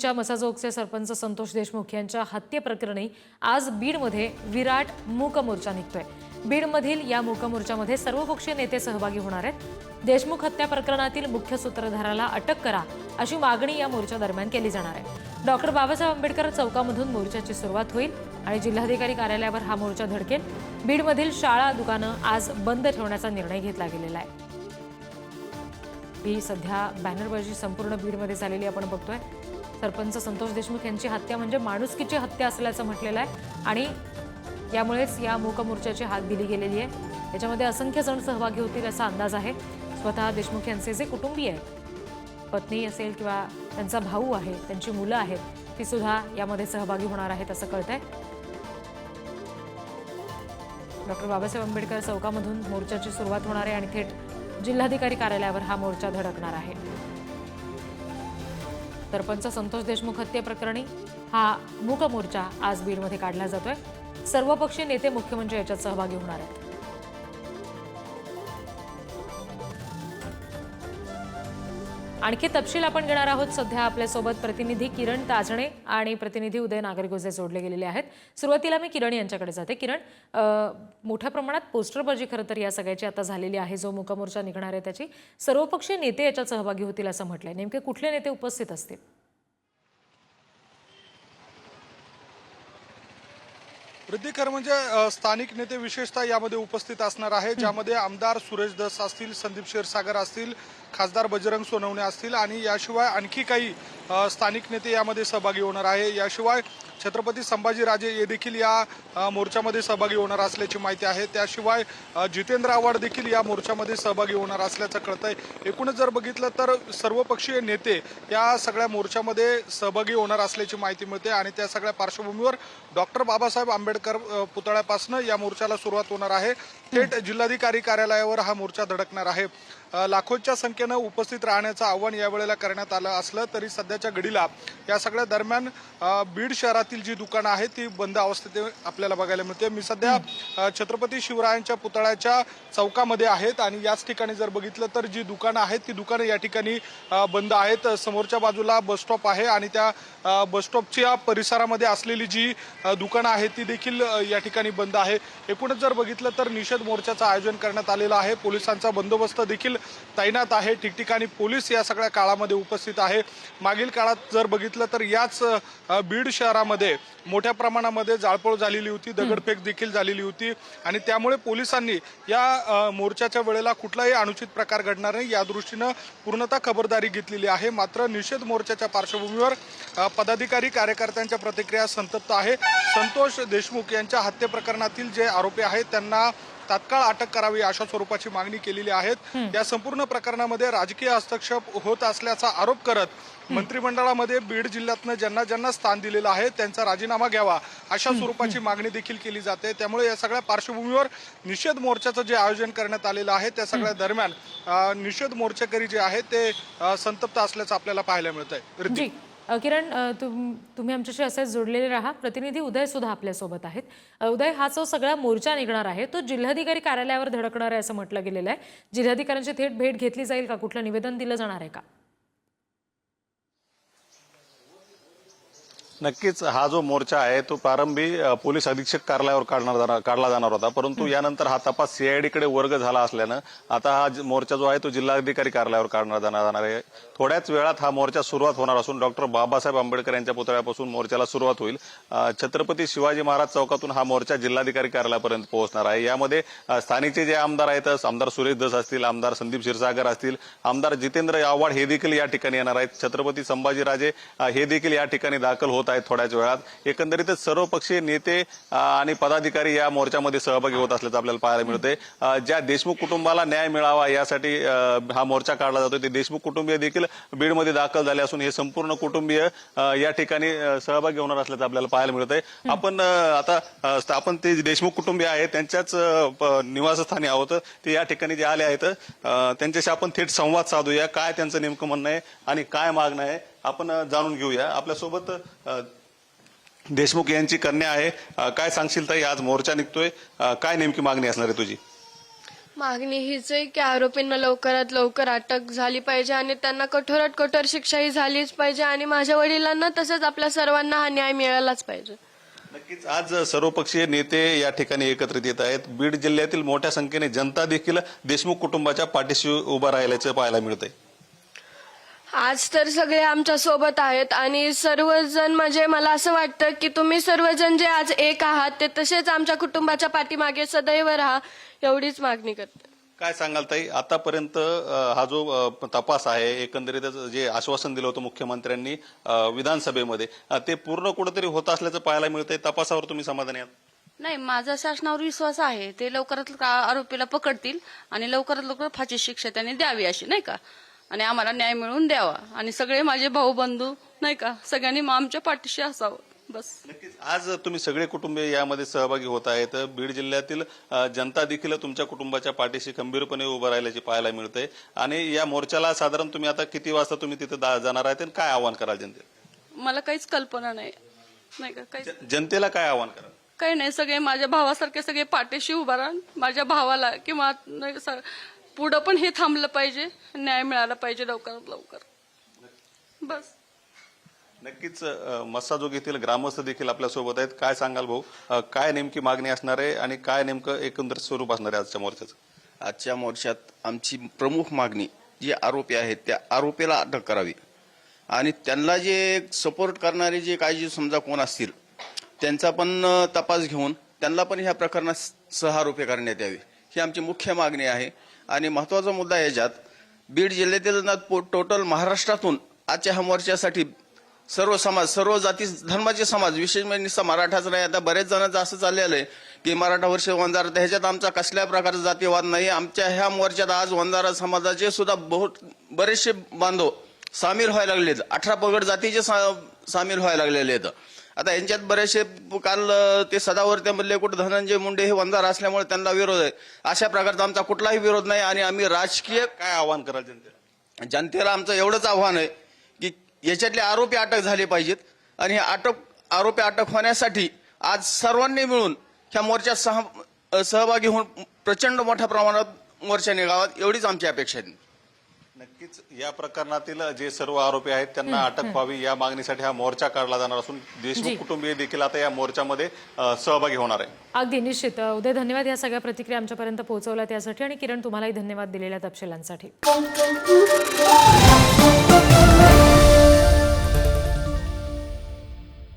च्या मसाजोगचे सरपंच संतोष देशमुख यांच्या हत्येप्रकरणी आज बीडमध्ये विराट मूक मोर्चा निघतोय. बीडमधील या मूक मोर्चामध्ये सर्वपक्षीय नेते सहभागी होणार आहेत. देशमुख हत्या प्रकरणातील मुख्य सूत्रधाराला अटक करा अशी मागणी या मोर्चा दरम्यान केली जाणार आहे. डॉक्टर बाबासाहेब आंबेडकर चौकामधून मोर्चाची सुरुवात होईल आणि जिल्हाधिकारी कार्यालयावर हा मोर्चा धडकेल. बीडमधील शाळा दुकानं आज बंद ठेवण्याचा निर्णय घेतला गेलेला आहे. ही सध्या बॅनरबाजी संपूर्ण बीडमध्ये झालेली आपण बघतोय. सरपंच संतोष देशमुख यांची हत्या म्हणजे माणुसकीची हत्या असल्याचं म्हटलेलं आहे. आणि यामुळेच या मूक मोर्चाची हाक दिली गेलेली आहे. याच्यामध्ये असंख्य जण सहभागी होतील असा अंदाज आहे. स्वतः देशमुख यांचे जे कुटुंबीय पत्नी असेल किंवा त्यांचा भाऊ आहे त्यांची मुलं आहेत ती सुद्धा यामध्ये सहभागी होणार आहेत असं कळत आहे डॉक्टर बाबासाहेब आंबेडकर चौकामधून मोर्चाची सुरुवात होणार आहे आणि थेट जिल्हाधिकारी कार्यालयावर हा मोर्चा धडकणार आहे. सरपंच संतोष देशमुख हत्येप्रकरणी हा मूक मोर्चा आज बीडमध्ये काढला जातोय. सर्वपक्षीय नेते मुख्य म्हणजे याच्यात सहभागी होणार आहेत. आणखी तपशील आपण घेणार आहोत. सध्या आपल्यासोबत प्रतिनिधी किरण ताजणे आणि प्रतिनिधी उदय नागरिकोजे जोडले गेलेले आहेत. सुरुवातीला मी किरण यांच्याकडे जाते. किरण मोठ्या प्रमाणात पोस्टरबाजी खरं तर या सगळ्याची आता झालेली आहे. जो मुकामोर्चा निघणार आहे त्याची सर्वपक्षीय नेते याच्यात सहभागी होतील असं म्हटलंय. नेमके कुठले नेते उपस्थित असतील? वृद्धिकर म्हणजे स्थानिक नेते विशेषतः यामध्ये उपस्थित असणार आहे ज्यामध्ये आमदार सुरेश दस असतील संदीप क्षीरसागर असतील खासदार बजरंग सोनवणे असतील आणि याशिवाय आणखी काही स्थानिक नेते यामध्ये सहभागी होणार आहे. याशिवाय छत्रपती संभाजीराजे हे देखील या मोर्चामध्ये सहभागी होणार असल्याची माहिती आहे. त्याशिवाय जितेंद्र आव्हाड देखील या मोर्चामध्ये सहभागी होणार असल्याचं कळतंय. एकूणच जर बघितलं तर सर्वपक्षीय नेते या सगळ्या मोर्चामध्ये सहभागी होणार असल्याची माहिती मिळते आणि त्या सगळ्या पार्श्वभूमीवर डॉक्टर बाबासाहेब आंबेडकर पुतळ्यापासून या मोर्चाला सुरुवात होणार आहे. थेट जिल्हाधिकारी कार्यालयावर हा मोर्चा धडकणार आहे. लाखोंच्या संख्येनं उपस्थित राहण्याचं आव्हान यावेळेला करण्यात आलं असलं तरी सध्याच्या घडीला या सगळ्या दरम्यान बीड शहरातील जी दुकानं आहेत ती बंद अवस्थेत आपल्याला बघायला मिळते. मी सध्या छत्रपती शिवरायांच्या पुतळ्याच्या चौकामध्ये आहेत आणि याच ठिकाणी जर बघितलं तर जी दुकानं आहेत ती दुकानं या ठिकाणी बंद आहेत. समोरच्या बाजूला बस स्टॉप आहे आणि त्या बसस्टॉपच्या परिसरामध्ये असलेली जी दुकानं आहेत ती देखील या ठिकाणी बंद आहे. एकूणच जर बघितलं तर निषेध मोर्चाचं आयोजन करण्यात आलेलं आहे. पोलिसांचा बंदोबस्त देखील तैनात आहे. ठिकठिकाणी पोलीस या सगळ्या काळामध्ये उपस्थित आहे. मागील काळात जर बघितलं तर याच बीड शहरामध्ये मोठ्या प्रमाणामध्ये जाळपोळ झालेली होती. दगडफेक देखील झालेली होती. आणि त्यामुळे पोलिसांनी या मोर्चाच्या वेळेला कुठलाही अनुचित प्रकार घडणार नाही. या दृष्टीनं पूर्णतः खबरदारी घेतलेली आहे. मात्र निषेध मोर्चाच्या पार्श्वभूमीवर पदाधिकारी कार्यकर्त्यांच्या प्रतिक्रिया संतप्त आहे. संतोष देशमुख यांच्या हत्येप्रकरणातील जे आरोपी आहेत त्यांना तात्काळ अटक करावी अशा स्वरूपाची मागणी केलेली आहेत. या संपूर्ण प्रकरणामध्ये राजकीय हस्तक्षेप होत असल्याचा आरोप करत मंत्रिमंडळामध्ये बीड जिल्ह्यातनं ज्यांना ज्यांना स्थान दिलेलं आहे त्यांचा राजीनामा घ्यावा अशा स्वरूपाची मागणी देखील केली जाते. त्यामुळे या सगळ्या पार्श्वभूमीवर निषेध मोर्चाचं जे आयोजन करण्यात आलेलं आहे त्या सगळ्या दरम्यान निषेध मोर्चेकरी जे आहेत ते संतप्त असल्याचं आपल्याला पाहायला मिळत आहे किरण तुम तुम्ही आमच्याशी असेच जोडलेले राहा. प्रतिनिधी उदय सुद्धा आपल्यासोबत आहेत. उदय हा जो सगळा मोर्चा निघणार आहे तो जिल्हाधिकारी कार्यालयावर धडकणार आहे असं म्हटलं गेलेलं आहे. जिल्हाधिकाऱ्यांची थेट भेट घेतली जाईल का? कुठलं निवेदन दिलं जाणार आहे का? नक्कीच हा जो मोर्चा आहे तो प्रारंभी पोलीस अधीक्षक कार्यालयावर काढणार काढला जाणार होता. परंतु यानंतर हा तपास सीआयडी कडे वर्ग झाला असल्यानं आता हा मोर्चा जो आहे तो जिल्हाधिकारी कार्यालयावर काढणार जाणार आहे. थोड्याच वेळात हा मोर्चा सुरुवात होणार असून डॉक्टर बाबासाहेब आंबेडकर यांच्या पुतळ्यापासून मोर्चाला सुरुवात होईल. छत्रपती शिवाजी महाराज चौकातून हा मोर्चा जिल्हाधिकारी कार्यालयापर्यंत पोहोचणार आहे. यामध्ये स्थानिकचे जे आमदार आहेत आमदार सुरेश दस असतील आमदार संदीप क्षीरसागर असतील आमदार जितेंद्र आव्हाड हे देखील या ठिकाणी येणार आहेत. छत्रपती संभाजीराजे हे देखील या ठिकाणी दाखल होत आहेत थोड्याच वेळात. एकंदरीतच सर्व पक्षीय नेते आणि पदाधिकारी या मोर्चामध्ये सहभागी होत असल्याचं आपल्याला पाहायला मिळतंय. अ, ज्या देशमुख कुटुंबाला न्याय मिळावा यासाठी हा मोर्चा काढला जातो ते देशमुख कुटुंबीय देखील बीडमध्ये दाखल झाले असून हे संपूर्ण कुटुंबीय या ठिकाणी सहभागी होणार असल्याचं आपल्याला पाहायला मिळतंय. आपण अ, आता आपण ते देशमुख कुटुंबीय आहेत त्यांच्याच निवासस्थानी आहोत. ते या ठिकाणी जे आले आहेत त्यांच्याशी आपण थेट संवाद साधूया. काय त्यांचं नेमकं म्हणणं आहे आणि काय मागणं आहे आपण जाणून घेऊया. आपल्यासोबत देशमुख यांची कन्या आहे. काय सांगशील ताई? आज मोर्चा निघतोय. काय नेमकी मागणी असणार आहे तुझी? मागणी हीच आहे की आरोपींना लवकरात लवकर अटक झाली पाहिजे आणि त्यांना कठोरात कठोर शिक्षाही झालीच पाहिजे आणि माझ्या वडिलांना तसंच आपल्या सर्वांना हा न्याय मिळालाच पाहिजे. नक्कीच. आज सर्वपक्षीय नेते या ठिकाणी एकत्रित येत आहेत. बीड जिल्ह्यातील मोठ्या संख्येने जनता देखील देशमुख कुटुंबाच्या पाठीशी उभा राहिल्याचं पाहायला मिळतंय. आज तर सगळे आमच्यासोबत आहेत आणि सर्वजण म्हणजे मला असं वाटतं की तुम्ही सर्वजण जे आज एक आहात ते तसेच आमच्या कुटुंबाच्या पाठीमागे सदैव राहा एवढीच मागणी करते. काय सांगाल ताई? आतापर्यंत हा जो तपास आहे एकंदरीतच जे आश्वासन दिलं होतं मुख्यमंत्र्यांनी विधानसभेमध्ये ते पूर्ण कुठेतरी होत असल्याचं पाहायला मिळतंय. तपासावर तुम्ही समाधानी आहात? नाही माझा शासनावर विश्वास आहे. ते लवकरात लवकर आरोपीला पकडतील आणि लवकरात लवकर फाशी शिक्षा त्यांनी द्यावी अशी नाही का? आणि आम्हाला न्याय मिळवून द्यावा. आणि सगळे माझे भाऊ बंधू नाही का? सगळ्यांनी मग आमच्या पाठीशी असावं. बस. नक्कीच. आज तुम्ही सगळे कुटुंबीय यामध्ये सहभागी होत आहेत. बीड जिल्ह्यातील जनता देखील तुमच्या कुटुंबाच्या पाठीशी खंबीरपणे उभं राहिल्याची पाहायला मिळतंय. आणि या मोर्चाला साधारण तुम्ही आता किती वाजता तुम्ही तिथे जाणार आहेत आणि काय आव्हान कराल जनतेला? मला काहीच कल्पना नाही. नाही का? काही जनतेला काय आव्हान कराल? काही नाही. सगळे माझ्या भावासारखे सगळे पाठीशी उभा राहून माझ्या भावाला किंवा पुढं पण हे थांबलं पाहिजे न्याय मिळाला पाहिजे लवकरात लवकर. बस. नक्कीच मस्साजोग येथील ग्रामस्थ देखील आपल्यासोबत आहेत. काय सांगाल भाऊ? काय नेमकी मागणी असणार आहे आणि काय नेमकं एकंदर स्वरूप असणार आहे आजच्या मोर्चाचं? आजच्या मोर्चात आमची प्रमुख मागणी जे आरोपी आहेत त्या आरोपीला अटक करावी. आणि त्यांना जे सपोर्ट करणारे जे काही जे समजा कोण असतील त्यांचा पण तपास घेऊन त्यांना पण ह्या प्रकरणात सहआरोपी करण्यात यावे. ही आमची मुख्य मागणी आहे. आणि महत्त्वाचा मुद्दा याच्यात बीड जिल्ह्यातील ना टोटल महाराष्ट्रातून आजच्या ह्या सर्व समाज सर्व जाती धर्माचे समाज विशेष म्हणजे नुसता मराठाच नाही. आता बरेच जणांचं असं चाललेलं आहे की मराठा वर्ष वंजारा तर ह्याच्यात आमचा कसल्या प्रकारचा जातीवाद नाही. आमच्या ह्या मोर्चात आज वंजारा समाजाचे सुद्धा बहुत बरेचसे बांधव सामील व्हायला लागलेत. अठरा पगड जातीचे सा- सामील व्हायला लागलेले आहेत. आता यांच्यात बरेचसे काल ते सदावर्ते मधले कुठे धनंजय मुंडे हे वंजारा असल्यामुळे त्यांना विरोध आहे. अशा प्रकारचा आमचा कुठलाही विरोध नाही आणि आम्ही राजकीय काय आव्हान कराल जनतेला? जनतेला आमचं एवढंच आव्हान आहे की याच्यातले आरोपी अटक झाले पाहिजेत आणि हे अटक आरोपी अटक होण्यासाठी आज सर्वांनी मिळून ह्या मोर्चात सह सहभागी होऊन प्रचंड मोठ्या प्रमाणात मोर्चा निघावा एवढीच आमची अपेक्षा आहे. नक्कीच या प्रकरणातील जे सर्व आरोपी आहेत त्यांना अटक व्हावी या मागणीसाठी हा मोर्चा काढला जाणार असून. देशमुख कुटुंबीय देखील आता या मोर्चामध्ये सहभागी होणार आहे. अगदी निश्चित. उदय धन्यवाद या सगळ्या प्रतिक्रिया आमच्यापर्यंत पोहोचवल्या त्यासाठी आणि किरण तुम्हालाही धन्यवाद दिलेल्या तपशिलांसाठी.